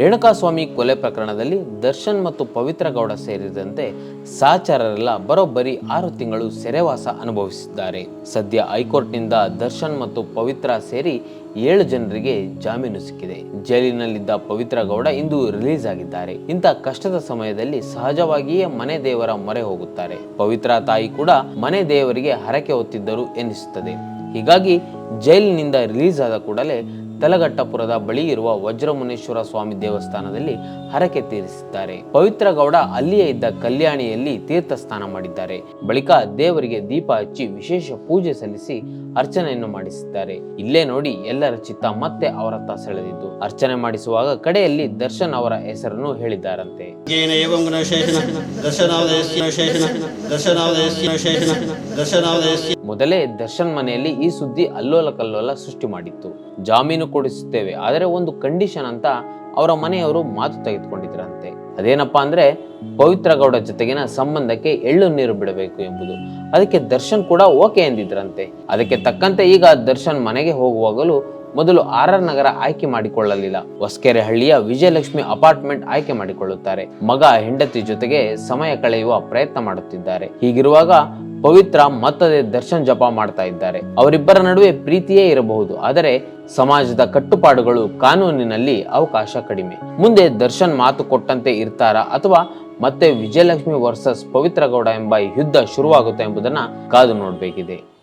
ರೇಣುಕಾಸ್ವಾಮಿ ಕೊಲೆ ಪ್ರಕರಣದಲ್ಲಿ ದರ್ಶನ್ ಮತ್ತು ಪವಿತ್ರ ಗೌಡ ಸೇರಿದಂತೆ ಸಹಚರರೆಲ್ಲ ಬರೋಬ್ಬರಿ ಆರು ತಿಂಗಳು ಸೆರೆವಾಸ ಅನುಭವಿಸಿದ್ದಾರೆ. ಸದ್ಯ ಹೈಕೋರ್ಟ್ನಿಂದ ದರ್ಶನ್ ಮತ್ತು ಪವಿತ್ರ ಸೇರಿ ಏಳು ಜನರಿಗೆ ಜಾಮೀನು ಸಿಕ್ಕಿದೆ. ಜೈಲಿನಲ್ಲಿದ್ದ ಪವಿತ್ರ ಗೌಡ ಇಂದು ರಿಲೀಸ್ ಆಗಿದ್ದಾರೆ. ಇಂಥ ಕಷ್ಟದ ಸಮಯದಲ್ಲಿ ಸಹಜವಾಗಿಯೇ ಮನೆ ದೇವರ ಮೊರೆ ಹೋಗುತ್ತಾರೆ. ಪವಿತ್ರ ತಾಯಿ ಕೂಡ ಮನೆ ದೇವರಿಗೆ ಹರಕೆ ಹೊತ್ತಿದ್ದರು ಎನಿಸುತ್ತದೆ. ಹೀಗಾಗಿ ಜೈಲಿನಿಂದ ರಿಲೀಸ್ ಆದ ಕೂಡಲೇ ತಲಘಟ್ಟಪುರದ ಬಳಿ ಇರುವ ವಜ್ರಮುನೇಶ್ವರ ಸ್ವಾಮಿ ದೇವಸ್ಥಾನದಲ್ಲಿ ಹರಕೆ ತೀರಿಸಿದ್ದಾರೆ. ಪವಿತ್ರಗೌಡ ಅಲ್ಲಿಯೇ ಇದ್ದ ಕಲ್ಯಾಣಿಯಲ್ಲಿ ತೀರ್ಥ ಸ್ನಾನ ಮಾಡಿದ್ದಾರೆ. ಬಳಿಕ ದೇವರಿಗೆ ದೀಪ ಹಚ್ಚಿ ವಿಶೇಷ ಪೂಜೆ ಸಲ್ಲಿಸಿ ಅರ್ಚನೆಯನ್ನು ಮಾಡಿಸಿದ್ದಾರೆ. ಇಲ್ಲೇ ನೋಡಿ ಎಲ್ಲರ ಚಿತ್ತ ಮತ್ತೆ ಅವರತ್ತ ಸೆಳೆದಿದ್ದು. ಅರ್ಚನೆ ಮಾಡಿಸುವಾಗ ಕಡೆಯಲ್ಲಿ ದರ್ಶನ್ ಅವರ ಹೆಸರನ್ನು ಹೇಳಿದ್ದಾರಂತೆ. ಮೊದಲೇ ದರ್ಶನ್ ಮನೆಯಲ್ಲಿ ಈ ಸುದ್ದಿ ಅಲ್ಲೋಲ ಕಲ್ಲೋಲ ಸೃಷ್ಟಿ ಮಾಡಿತ್ತು. ಜಾಮೀನು ಕೊಡಿಸುತ್ತೇವೆ, ಆದರೆ ಒಂದು ಕಂಡೀಷನ್ ಅಂತ ಅವರ ಮನೆಯವರು ಮಾತು ತೆಗೆದುಕೊಂಡಿದ್ರಂತೆ ಅದೇನಪ್ಪ ಅಂದ್ರೆ ಪವಿತ್ರಗೌಡ ಜೊತೆಗಿನ ಸಂಬಂಧಕ್ಕೆ ಎಳ್ಳು ನೀರು ಬಿಡಬೇಕು ಎಂಬುದು. ಅದಕ್ಕೆ ದರ್ಶನ್ ಕೂಡ ಓಕೆ ಎಂದಿದ್ರಂತೆ ಅದಕ್ಕೆ ತಕ್ಕಂತೆ ಈಗ ದರ್ಶನ್ ಮನೆಗೆ ಹೋಗುವಾಗಲೂ ಮೊದಲು ಆರ್ ಆರ್ ನಗರ ಆಯ್ಕೆ ಮಾಡಿಕೊಳ್ಳಲಿಲ್ಲ. ಹೊಸಕೆರೆ ಹಳ್ಳಿಯ ವಿಜಯಲಕ್ಷ್ಮಿ ಅಪಾರ್ಟ್ಮೆಂಟ್ ಆಯ್ಕೆ ಮಾಡಿಕೊಳ್ಳುತ್ತಾರೆ. ಮಗ, ಹೆಂಡತಿ ಜೊತೆಗೆ ಸಮಯ ಕಳೆಯುವ ಪ್ರಯತ್ನ ಮಾಡುತ್ತಿದ್ದಾರೆ. ಹೀಗಿರುವಾಗ ಪವಿತ್ರ ಮತ್ತದೇ ದರ್ಶನ್ ಜಪ ಮಾಡ್ತಾ ಇದ್ದಾರೆ. ಅವರಿಬ್ಬರ ನಡುವೆ ಪ್ರೀತಿಯೇ ಇರಬಹುದು, ಆದರೆ ಸಮಾಜದ ಕಟ್ಟುಪಾಡುಗಳು ಕಾನೂನಿನಲ್ಲಿ ಅವಕಾಶ ಕಡಿಮೆ. ಮುಂದೆ ದರ್ಶನ್ ಮಾತು ಕೊಟ್ಟಂತೆ ಇರ್ತಾರಾ ಅಥವಾ ಮತ್ತೆ ವಿಜಯಲಕ್ಷ್ಮಿ ವರ್ಸಸ್ ಪವಿತ್ರ ಗೌಡ ಎಂಬ ಯುದ್ಧ ಶುರುವಾಗುತ್ತೆ ಎಂಬುದನ್ನ ಕಾದು ನೋಡಬೇಕಿದೆ.